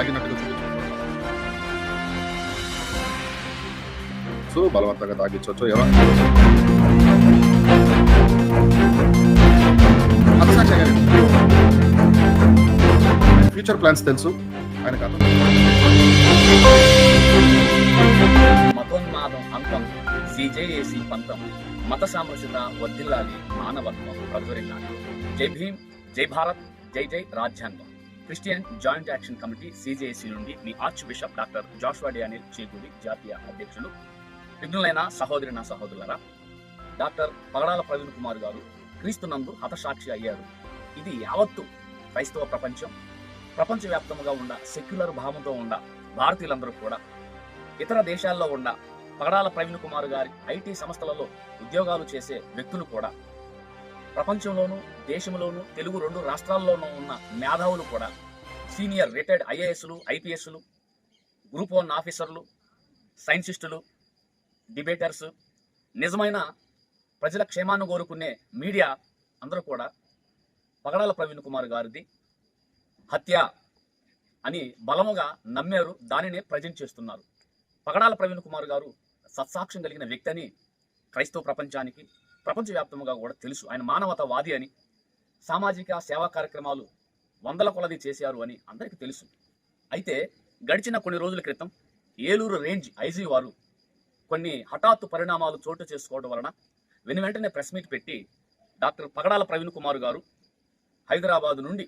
తాగినట్టుగా చూపించవచ్చు బలవంతంగా తాగించవచ్చు ఎవరు ఫ్యూచర్ ప్లాన్స్ తెలుసు. ఆయన కథ. మతోన్మాదం అంతం సిజేఏసి పంతం మత సామరస్యత వర్ధిల్లాలి మానవత్వం ప్రజ్వరిల్లాలి జై భీమ్ జై భారత్ జై జై రాజ్యాంగం. Christian joint action committee CJAC నుండి మీ archbishop doctor Joshua Daniel Chekuri జాతీయ అధ్యక్షులు. విఘ్నులైన సహోదరి నా సహోదరులరా డాక్టర్ పగడాల ప్రవీణ్ కుమార్ గారు క్రీస్తునందు హతసాక్షి అయ్యారు. ఇది యావత్తు క్రైస్తవ ప్రపంచం. ప్రపంచవ్యాప్తంగా ఉన్న సెక్యులర్ భావంతో ఉన్న భారతీయులందరూ కూడా ఇతర దేశాల్లో ఉన్న పగడాల ప్రవీణ్ కుమార్ గారి ఐటీ సంస్థలలో ఉద్యోగాలు చేసే వ్యక్తులు కూడా ప్రపంచంలోనూ దేశంలోనూ తెలుగు రెండు రాష్ట్రాల్లోనూ ఉన్న మేధావులు కూడా సీనియర్ రిటైర్డ్ ఐఏఎస్లు ఐపీఎస్లు గ్రూప్ వన్ ఆఫీసర్లు సైన్సిస్టులు డిబేటర్స్ నిజమైన ప్రజల క్షేమాన్ని కోరుకునే మీడియా అందరూ కూడా పగడాల ప్రవీణ్ కుమార్ గారిది హత్య అని బలముగా నమ్మారు దానినే ప్రజెంట్ చేస్తున్నారు. పగడాల ప్రవీణ్ కుమార్ గారు సత్సాక్ష్యం కలిగిన వ్యక్తి అని క్రైస్తవ ప్రపంచానికి ప్రపంచవ్యాప్తంగా కూడా తెలుసు. ఆయన మానవతావాది అని సామాజిక సేవా కార్యక్రమాలు వందల కొలది చేశారు అని అందరికీ తెలుసు. అయితే గడిచిన కొన్ని రోజుల క్రితం ఏలూరు రేంజ్ ఐజీ వారు కొన్ని హఠాత్తు పరిణామాలు చోటు చేసుకోవడం వలన వెను వెంటనే ప్రెస్ మీట్ పెట్టి డాక్టర్ పగడాల ప్రవీణ్ కుమార్ గారు హైదరాబాద్ నుండి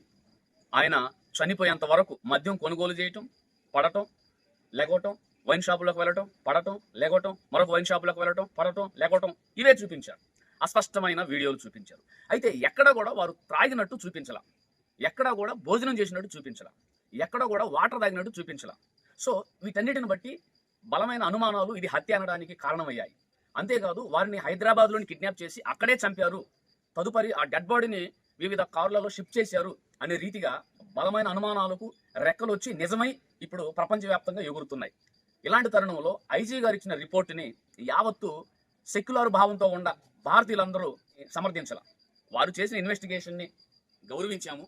ఆయన చనిపోయేంత వరకు మద్యం కొనుగోలు చేయటం పడటం లెగవటం వైన్ షాపులకు వెళ్ళటం పడటం లెగవటం మరొక వైన్ షాపులకు వెళ్ళటం పడటం లెగవటం ఇవే చూపించారు. అస్పష్టమైన వీడియోలు చూపించారు. అయితే ఎక్కడ కూడా వారు త్రాగినట్టు చూపించాల. ఎక్కడ కూడా భోజనం చేసినట్టు చూపించలా. ఎక్కడ కూడా వాటర్ తాగినట్టు చూపించలా. సో వీటన్నిటిని బట్టి బలమైన అనుమానాలు ఇది హత్య అనడానికి కారణమయ్యాయి. అంతేకాదు వారిని హైదరాబాద్లోని కిడ్నాప్ చేసి అక్కడే చంపారు. తదుపరి ఆ డెడ్ బాడీని వివిధ కార్లలో షిఫ్ట్ చేశారు అనే రీతిగా బలమైన అనుమానాలకు రెక్కలు వచ్చి నిజమై ఇప్పుడు ప్రపంచవ్యాప్తంగా ఎగురుతున్నాయి. ఇలాంటి తరుణంలో ఐజీ గారు ఇచ్చిన రిపోర్టుని యావత్తు సెక్యులర్ భావంతో ఉన్న భారతీయులందరూ సమర్థించాల. వారు చేసిన ఇన్వెస్టిగేషన్ని గౌరవించాము.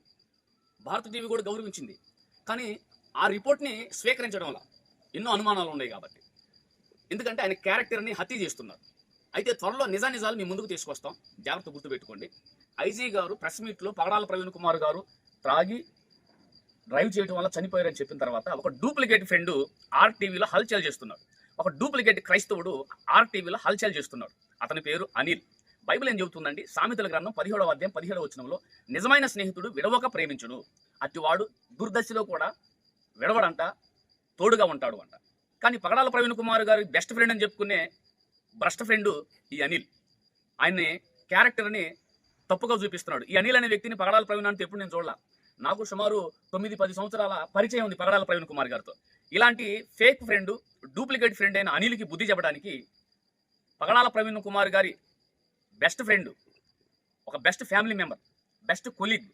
భారత టీవీ కూడా గౌరవించింది. కానీ ఆ రిపోర్ట్ని స్వీకరించడం వల్ల ఎన్నో అనుమానాలు ఉన్నాయి కాబట్టి. ఎందుకంటే ఆయన క్యారెక్టర్ని హత్య చేస్తున్నారు. అయితే త్వరలో నిజా నిజాలు మీ ముందుకు తీసుకొస్తాం. జాగ్రత్త గుర్తుపెట్టుకోండి. ఐజీ గారు ప్రెస్ మీట్లో పగడాల ప్రవీణ్ కుమార్ గారు త్రాగి డ్రైవ్ చేయడం వల్ల చనిపోయారని చెప్పిన తర్వాత ఒక డూప్లికేట్ ఫ్రెండ్ ఆర్టీవీలో హల్చల్ చేస్తున్నాడు. ఒక డూప్లికేట్ క్రైస్తవుడు ఆర్టీవీలో హల్చల్ చేస్తున్నాడు. అతని పేరు అనిల్. బైబిల్ ఏం చెబుతుందండి? సామెతల గ్రంథం పదిహేడవ అధ్యాయం పదిహేడవ వచనంలో నిజమైన స్నేహితుడు విడవక ప్రేమించుడు అటువాడు దుర్దశలో కూడా విడవడంట తోడుగా ఉంటాడు అంట. కానీ పగడాల ప్రవీణ్ కుమార్ గారి బెస్ట్ ఫ్రెండ్ అని చెప్పుకునే బ్రస్ట్ ఫ్రెండ్ ఈ అనిల్. ఆయన్ని క్యారెక్టర్ని తప్పుగా చూపిస్తున్నాడు. ఈ అనిల్ అనే వ్యక్తిని పగడాల ప్రవీణ్ అంటే ఎప్పుడు నేను చూడాల. నాకు సుమారు తొమ్మిది పది సంవత్సరాల పరిచయం ఉంది పగడాల ప్రవీణ్ కుమార్ గారితో. ఇలాంటి ఫేక్ ఫ్రెండ్ డూప్లికేట్ ఫ్రెండ్ అయిన అనిల్కి బుద్ధి చెప్పడానికి పగడాల ప్రవీణ్ కుమార్ గారి బెస్ట్ ఫ్రెండ్ ఒక best family member best colleague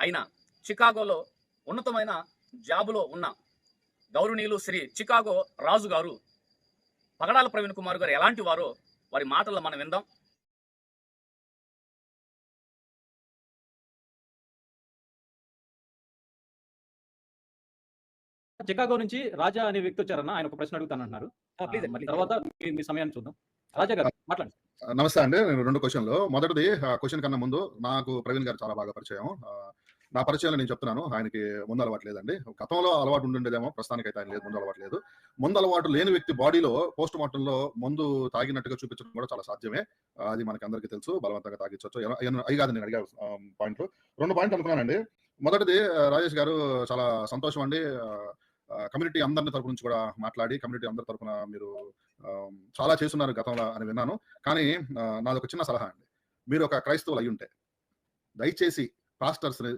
అయిన చికాగోలో ఉన్నతమైన జాబులో ఉన్న గౌరవనీయులు శ్రీ చికాగో రాజు గారు పగడాల ప్రవీణ్ కుమార్ గారు ఎలాంటి వారో వారి మాటల్లో మనం విందాం. చికాగో నుంచి రాజా అనే వ్యక్తి వచ్చారన్న ఆయన ఒక ప్రశ్న అడుగుతానంటున్నారు. ప్లీజ్ ఆ, తర్వాత మీ- మీ సమయాన్ని చూద్దాం. రాజా గారు మాట్లాడండి. నమస్తే అండి. నేను రెండు క్వశ్చన్లు. మొదటిది క్వశ్చన్ కన్నా ముందు నాకు ప్రవీణ్ గారు చాలా బాగా పరిచయం. నా పరిచయంలో నేను చెప్తున్నాను. ఆయనకి ముందు అలవాటు లేదండి. గతంలో అలవాటు ఉండుండేదేమో ప్రస్తుతానికి అయితే ఆయన లేదు ముందు అలవాటు లేదు. ముందు అలవాటు లేని వ్యక్తి బాడీలో పోస్ట్ మార్టంలో ముందు తాగినట్టుగా చూపించడం కూడా చాలా సాధ్యమే. అది మనకి అందరికీ తెలుసు. బలవంతంగా తాగించవచ్చు. అవి కాదు నేను అడిగా పాయింట్ రెండు పాయింట్ అనుకున్నానండి. మొదటిది రాజేష్ గారు చాలా సంతోషం అండి. కమ్యూనిటీ అందరిని తరపు నుంచి కూడా మాట్లాడి కమ్యూనిటీ అందరి తరపున మీరు చాలా చేస్తున్నారు గతంలో అని విన్నాను. కానీ నాది ఒక చిన్న సలహా అండి. మీరు ఒక క్రైస్తవులు అయి ఉంటే దయచేసి పాస్టర్స్ని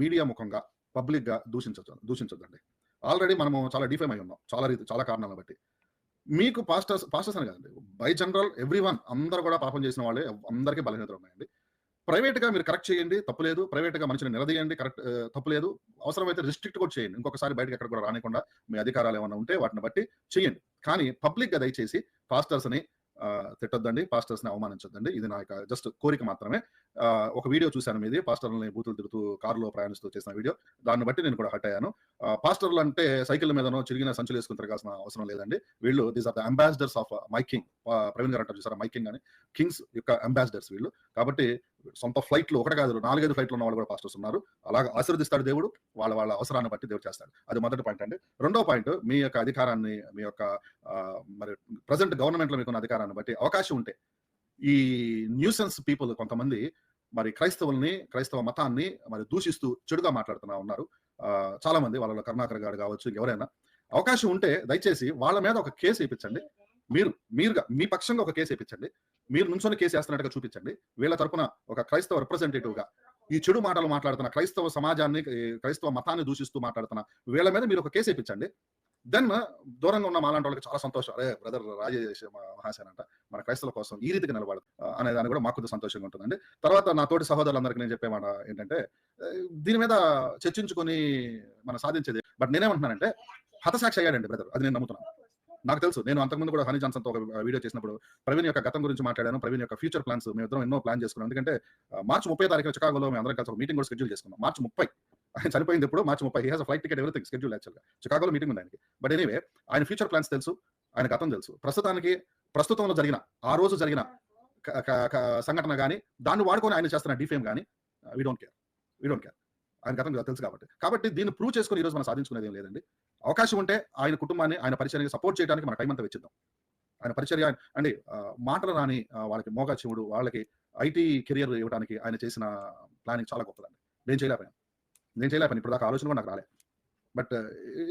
మీడియా ముఖంగా పబ్లిక్గా దూషించచ్చు దూషించొద్దండి. ఆల్రెడీ మనము చాలా డిఫైమ్ అయి ఉన్నాం చాలా రీతి చాలా కారణాలను బట్టి. మీకు పాస్టర్స్ పాస్టర్స్ అని కదండి బై జనరల్ ఎవ్రీ వన్ అందరూ కూడా పాపం చేసిన వాళ్ళే అందరికీ బలహీనతలు ఉన్నాయండి. ప్రైవేట్గా మీరు కరెక్ట్ చేయండి తప్పులేదు ప్రైవేట్గా మనిషిని నిలదీయండి కరెక్ట్ తప్పులేదు అవసరమైతే రిస్ట్రిక్ట్ కూడా చేయండి. ఇంకొకసారి బయటకు ఎక్కడ కూడా రానికుండా మీ అధికారాలు ఏమైనా ఉంటే వాటిని బట్టి చేయండి. కానీ పబ్లిక్గా దయచేసి పాస్టర్స్ని తిట్టొద్దండి పాస్టర్స్ని అవమానించొద్దండి. ఇది నా యొక్క జస్ట్ కోరిక మాత్రమే. ఒక వీడియో చూశాను మీది పాస్టర్లని బూతులు తిరుగుతూ కారులో ప్రయాణిస్తూ చేసిన వీడియో. దాన్ని బట్టి నేను కూడా హట్ అయ్యాను. పాస్టర్లు అంటే సైకిల్ మీదనో చిరిగిన సంచులు వేసుకుని తిరగాల్సిన అవసరం లేదండి. వీళ్ళు these are the ambassadors of my king Praveen garu అంటారు చూసారా? మై కింగ్ అని. కింగ్స్ యొక్క అంబాసిడర్స్ వీళ్ళు. కాబట్టి సొంత ఫ్లైట్లు ఒకటి కాదు నాలుగైదు ఫ్లైట్లు ఉన్న వాళ్ళు కూడా పాస్టర్స్ ఉన్నారు. అలాగే ఆశీర్వదిస్తాడు దేవుడు వాళ్ళ వాళ్ళ అవసరాన్ని బట్టి దేవుడు చేస్తాడు. అది మొదటి పాయింట్ అండి. రెండో పాయింట్ మీ యొక్క అధికారాన్ని మీ యొక్క మరి ప్రజెంట్ గవర్నమెంట్లో మీకున్న అధికారాన్ని బట్టి అవకాశం ఉంటే ఈ న్యూసెన్స్ పీపుల్ కొంతమంది మరి క్రైస్తవుల్ని క్రైస్తవ మతాన్ని మరి దూషిస్తూ చెడుగా మాట్లాడుతున్నా ఉన్నారు. చాలా మంది వాళ్ళలో కరుణాకర్ గారు కావచ్చు ఎవరైనా అవకాశం ఉంటే దయచేసి వాళ్ళ మీద ఒక కేసు వేయించండి. మీరు మీరుగా మీ పక్షంగా ఒక కేసు వేయించండి. మీరు నుంచొని కేసు వేస్తున్నట్టుగా చూపించండి. వీళ్ళ తరపున ఒక క్రైస్తవ రిప్రజెంటేటివ్గా ఈ చెడు మాటలు మాట్లాడుతున్న క్రైస్తవ సమాజాన్ని క్రైస్తవ మతాన్ని దూషిస్తూ మాట్లాడుతున్న వీళ్ళ మీద మీరు ఒక కేసు ఇప్పించండి దెన్ దూరంగా ఉన్న మాలాంటి వాళ్ళకి చాలా సంతోషం. అరే బ్రదర్ రాజేష్ మా- అంట మన క్రైస్తవుల కోసం ఈ రీతిగా నిలబడదు అనే దాన్ని కూడా మాకు కొద్దిగా సంతోషంగా ఉంటుందండి. తర్వాత నా తోటి సహోదరులందరికీ నేను చెప్పే మాట ఏంటంటే దీని మీద చర్చించుకొని మనం సాధించేది బట్ నేనేమంటున్నానంటే హతసాక్షి అయ్యాడండి బ్రదర్ అది నేను నమ్ముతున్నాను. నాకు తెలుసు. నేను అంతకుముందు కూడా హనీ జాన్సన్తో ఒక వీడియో చేసినప్పుడు ప్రవీణ్ యొక్క గతం గురించి మాట్లాడాను. ప్రవీణ్ యొక్క ఫ్యూచర్ ప్లాన్స్ మేము ఇద్దరం ఎన్నో ప్లాన్ చేసుకున్నాం. ఎందుకంటే మార్చి ముప్పై తారీఖు చికాగోలో మేము అందరం కలిసి ఒక మీటింగ్ కూడా షెడ్యూల్ చేసుకున్నాం. మార్చి ముప్పై ఆయన చనిపోయింది ఇప్పుడు మార్చి ముప్పై. He has flight ticket everything schedule actually. చికాగోలో meeting ఉంది ఆయనకి. బట్ ఎనీవే ఆయన ఫ్యూచర్ ప్లాన్స్ తెలుసు ఆయన గతం తెలుసు. ప్రస్తుతానికి ప్రస్తుతంలో జరిగిన ఆ రోజు జరిగిన సంఘటన కానీ దాన్ని వాడుకొని ఆయన చేస్తున్న డిఫేమ్ కానీ we don't care we don't care ఆయన గతం తెలుసు కాబట్టి. కాబట్టి దీన్ని ప్రూవ్ చేసుకుని ఈ రోజు మనం సాధించుకునేది ఏం లేదండి. అవకాశం ఉంటే ఆయన కుటుంబాన్ని ఆయన పరిచయానికి సపోర్ట్ చేయడానికి మన టైం అంతా వెచ్చిద్దాం. ఆయన పరిచర్య అండి మాటలు రాని వాళ్ళకి మోగాచివుడు వాళ్ళకి ఐటీ కెరియర్ ఇవ్వడానికి ఆయన చేసిన ప్లానింగ్ చాలా గొప్పదండి. నేను చేయలేకపోయాను. నేను చేయలేకపోయాను. ఇప్పుడు దాకా ఆలోచన కూడా నాకు రాలేదు but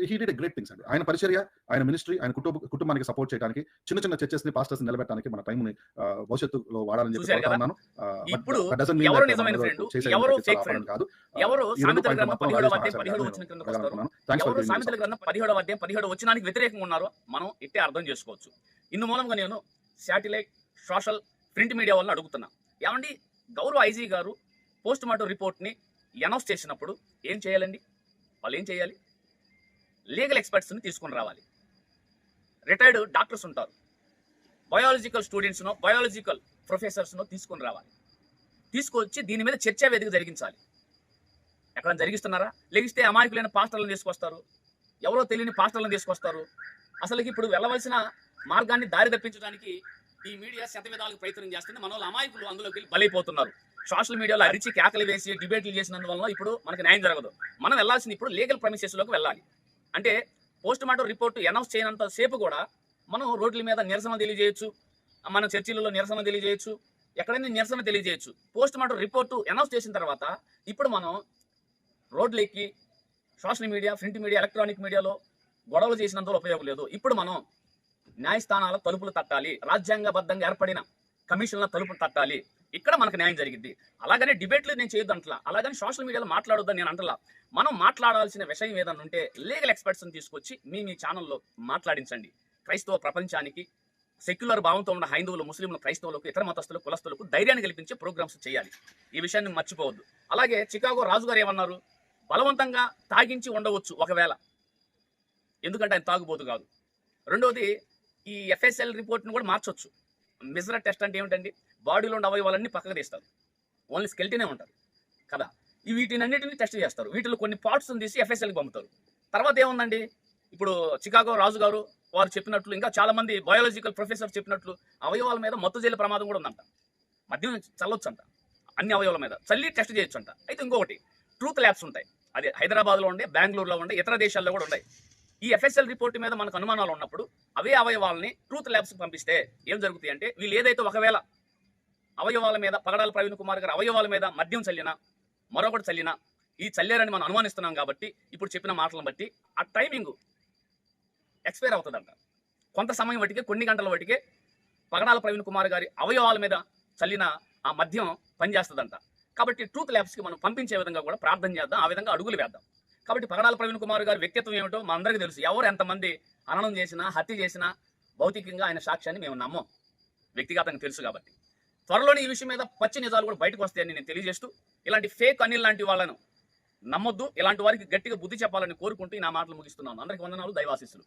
he did great things అండి. ఆయన పరిచర్య ఆయన మినిస్ట్రీ ఆయన కుటుంబ కుటుంబానికి సపోర్ట్ చేయడానికి చిన్న చిన్న చర్చెస్ని పాస్టర్స్ నిలబెట్టడానికి మన టైం ని ఆ, భవిష్యత్తులో వాడాలని చెప్పి ఆ, but ఇప్పుడు ఎవరు నిజమైన చేసే ఎవరు friend? అపరాధం కాదు. ఎవరు రెండు సామెతల గ్రంథం మాత్రం పదిహేడవ రాజేష్ అధ్యాయం మహాశయ పదిహేడు గారు వచ్చిన కిందకు వస్తారు. ఎవరు సామెతల గ్రంథం పదిహేడవ అధ్యాయం పదిహేడు వచ్చినానికి వ్యతిరేకంగా ఉన్నారో మనం ఇట్టే అర్థం చేసుకోవచ్చు. ఇందు మూలంగా నేను శాటిలైట్ సోషల్ ప్రింట్ మీడియా వాళ్ళని అడుగుతున్నా. ఏమండి? గౌరవ ఐజీ గారు పోస్ట్ మార్టం రిపోర్ట్ని అనౌన్స్ చేసినప్పుడు ఏం చేయాలండి? వాళ్ళు ఏం చేయాలి? లీగల్ ఎక్స్పర్ట్స్ని తీసుకొని రావాలి. రిటైర్డ్ డాక్టర్స్ ఉంటారు. బయాలజికల్ స్టూడెంట్స్ను బయాలజికల్ ప్రొఫెసర్స్ను తీసుకొని రావాలి. తీసుకొచ్చి దీని మీద చర్చా వేదిక జరిగించాలి. ఎక్కడ జరిగిస్తున్నారా? లెగిస్తే అమాయకులైన పాస్టర్లను తీసుకొస్తారు. ఎవరో తెలియని పాస్టర్లను తీసుకొస్తారు. అసలుకి ఇప్పుడు వెళ్ళవలసిన మార్గాన్ని దారి తప్పించడానికి ఈ మీడియా శత విధాలకు ప్రయత్నం చేస్తుంది. మన వాళ్ళు అమాయకులు అందులోకి వెళ్ళి బలైపోతున్నారు. సోషల్ మీడియాలో అరిచి కేకలు వేసి డిబేట్లు చేసినందువల్ల ఇప్పుడు మనకు న్యాయం జరగదు. మనం వెళ్ళాల్సింది ఇప్పుడు లీగల్ ప్రమిసెస్లోకి వెళ్ళాలి. అంటే పోస్ట్ మార్టం రిపోర్ట్ అనౌన్స్ చేయనంత సేపు కూడా మనం రోడ్ల మీద నిరసన తెలియజేయొచ్చు. మన చర్చిలలో నిరసన తెలియజేయొచ్చు. ఎక్కడైనా నిరసన తెలియజేయొచ్చు. పోస్ట్ మార్టం రిపోర్టు అనౌన్స్ చేసిన తర్వాత ఇప్పుడు మనం రోడ్లెక్కి social media print media electronic మీడియాలో గొడవలు చేసినంత ఉపయోగం లేదు. ఇప్పుడు మనం న్యాయస్థానాల తలుపులు తట్టాలి. రాజ్యాంగబద్ధంగా ఏర్పడిన కమిషన్ల తలుపు తట్టాలి. ఇక్కడ మనకు న్యాయం జరిగింది అలాగనే డిబేట్లు నేను చేయొద్దు అంటలా. అలాగని సోషల్ మీడియాలో మాట్లాడొద్దని నేను అంటలా. మనం మాట్లాడాల్సిన విషయం ఏదన్నా ఉంటే లీగల్ ఎక్స్పర్ట్స్ని తీసుకొచ్చి మీ మీ ఛానల్లో మాట్లాడించండి. క్రైస్తవ ప్రపంచానికి సెక్యులర్ భావంతో ఉన్న హైందువులు ముస్లింలు క్రైస్తవులకు ఇతర మతస్థులు కులస్తులకు ధైర్యాన్ని కల్పించే ప్రోగ్రామ్స్ చేయాలి. ఈ విషయాన్ని మర్చిపోవద్దు. అలాగే చికాగో రాజుగారు ఏమన్నారు? బలవంతంగా తాగించి ఉండవచ్చు ఒకవేళ. ఎందుకంటే ఆయన తాగుబోతు కాదు. రెండవది ఈ ఎఫ్ఎస్ఎల్ రిపోర్ట్ను కూడా మార్చొచ్చు. మిజరా టెస్ట్ అంటే ఏమిటండి? బాడీలో ఉన్న అవయవాలన్నీ పక్కకు తీస్తారు. ఓన్లీ స్కెల్టీనే ఉంటుంది కదా? ఈ వీటినన్నిటిని టెస్ట్ చేస్తారు. వీటిలో కొన్ని పార్ట్స్ తీసి ఎఫ్ఎస్ఎల్కి పంపుతారు. తర్వాత ఏముందండి? ఇప్పుడు చికాగో రాజు గారు వారు చెప్పినట్లు ఇంకా చాలామంది బయాలజికల్ ప్రొఫెసర్ చెప్పినట్లు అవయవాల మీద మత్తు జైలు ప్రమాదం కూడా ఉందంట. మద్యం చల్లొచ్చంట. అన్ని అవయవాల మీద చల్లి టెస్ట్ చేయొచ్చు అంట అయితే ఇంకొకటి ట్రూత్ ల్యాబ్స్ ఉంటాయి. అది హైదరాబాద్లో ఉండే బెంగళూరులో ఉండే ఇతర దేశాల్లో కూడా ఉన్నాయి ఈ ఎఫ్ఎస్ఎల్ రిపోర్ట్ మీద మనకు అనుమానాలు ఉన్నప్పుడు అవే అవయవాలని ట్రూత్ ల్యాబ్స్కి పంపిస్తే ఏం జరుగుతాయి అంటే వీళ్ళు ఏదైతే ఒకవేళ అవయవాల మీద పగడాల ప్రవీణ్ కుమార్ గారు అవయవాల మీద మద్యం చల్లినా మరొకటి చల్లినా ఈ చల్లారని మనం అనుమానిస్తున్నాం కాబట్టి ఇప్పుడు చెప్పిన మాటలను బట్టి ఆ టైమింగ్ ఎక్స్పైర్ అవుతుందంట. కొంత సమయం వాటికే కొన్ని గంటల వాటికే పగడాల ప్రవీణ్ కుమార్ గారి అవయవాల మీద చల్లిన ఆ మద్యం పనిచేస్తుందంట. కాబట్టి ట్రూత్ ల్యాబ్స్కి మనం పంపించే విధంగా కూడా ప్రార్థన చేద్దాం ఆ విధంగా అడుగులు వేద్దాం. కాబట్టి పగడాల ప్రవీణ్ కుమార్ గారి వ్యక్తిత్వం ఏమిటో మా అందరికీ తెలుసు. ఎవరు ఎంతమంది అననం చేసినా హత్య చేసినా భౌతికంగా ఆయన సాక్ష్యాన్ని మేము నమ్మం. వ్యక్తిగతంగా తెలుసు కాబట్టి. త్వరలోనే ఈ విషయం మీద పచ్చి నిజాలు కూడా బయటకు వస్తాయని నేను తెలియజేస్తూ ఇలాంటి ఫేక్ అనిల్ లాంటి వాళ్ళను నమ్మొద్దు. ఇలాంటి వారికి గట్టిగా బుద్ధి చెప్పాలని కోరుకుంటూ ఈ నా మాటలు ముగిస్తున్నాను. అందరికీ వందనాలు. దైవాశిస్సులు.